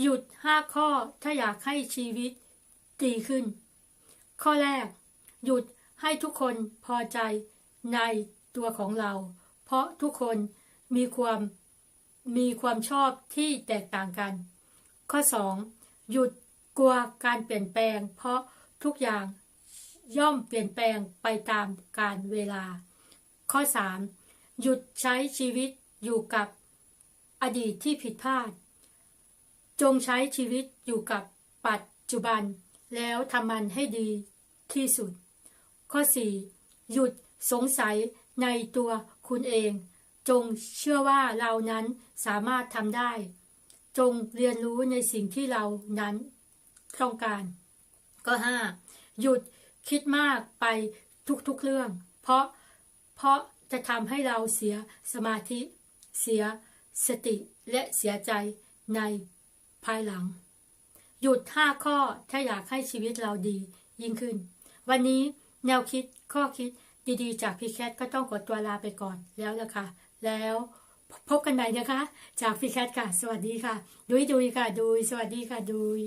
หยุด 5 ข้อถ้าอยากให้ชีวิตดีขึ้น ข้อแรก หยุดให้ทุกคนพอใจในตัวของเรา เพราะทุกคนมีความมีความชอบที่แตกต่างกัน ข้อ 2. หยุดกลัวการเปลี่ยนแปลง เพราะทุกอย่างย่อมเปลี่ยนแปลงไปตามกาลเวลา ข้อ 3. หยุดใช้ชีวิตอยู่กับอดีตที่ผิดพลาด จงใช้ชีวิตอยู่กับปัจจุบัน แล้วทำมันให้ดีที่สุด ข้อ 4. หยุดสงสัยในตัวคุณเอง จงเชื่อว่าเรานั้นสามารถทำได้ จงเรียนรู้ในสิ่งที่เรานั้นต้องการ ก็ 5. หยุดคิดมากไปทุกๆเรื่อง เพราะเพราะจะทำให้เราเสียสมาธิ เสียสติและเสียใจใน ภายหลัง หยุด 5 ข้อถ้าอยากให้ชีวิตเราดียิ่งขึ้น วันนี้แนวคิดข้อคิดดีๆ จากพี่แคทก็ต้องขอตัวลาไปก่อนแล้วนะคะ แล้วพบกันใหม่นะคะ จากพี่แคทค่ะ สวัสดีค่ะ ดุยดุยค่ะ ดุย สวัสดีค่ะ ดุย